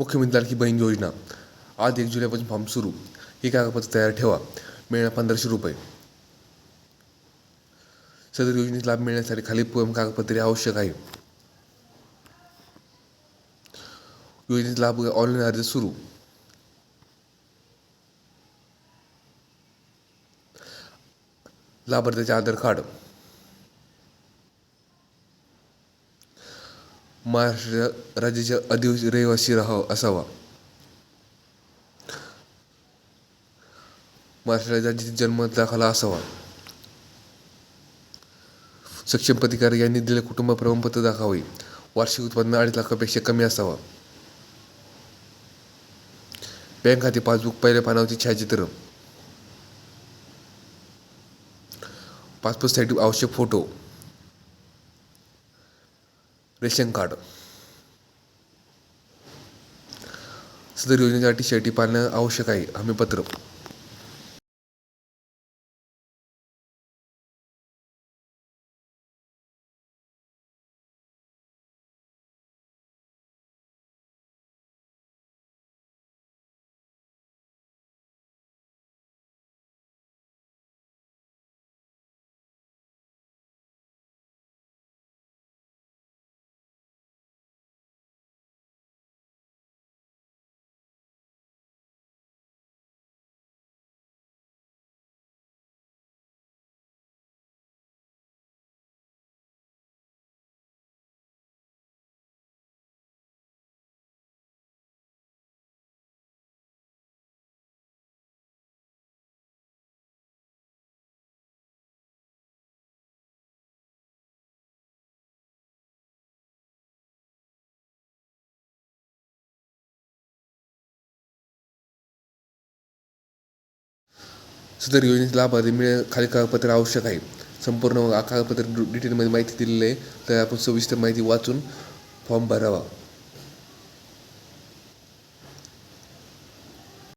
मुख्यमंत्री लाडकी बहीण योजना. आज एक जुलैपासून फॉर्म सुरू. ही कागदपत्र तयार ठेवा. मिळणार पंधराशे रुपये. सदर योजनेचा लाभ मिळण्यासाठी खाली प- कागदपत्रे आवश्यक आहे. योजनेचा लाभ ऑनलाईन अर्ज सुरू. लाभार्थ्याचे आधार कार्ड. महाराष्ट्र राज्याच्या अधिवासी रहिवासी राहावं असावा. महाराष्ट्र राज्याचा जन्म दाखला असावा. सक्षम अधिकारी यांनी दिले कुटुंब प्रमाणपत्र दाखवावे. वार्षिक उत्पन्न अडीच लाखापेक्षा कमी असावा. बँक खाते पासबुक पहिल्या पानावरचे छायाचित्र. पासपोर्टसाठी आवश्यक फोटो. रेशन कार्ड सदर योजनेसाठी शेळी पालन आवश्यक आहे हमीपत्र सदर योजनेचा लाभ मिळेल खाली कागदपत्र आवश्यक आहे. संपूर्ण कागदपत्र डिटेलमध्ये माहिती दिलेली आहे. तर आपण सविस्तर माहिती वाचून फॉर्म भरावा.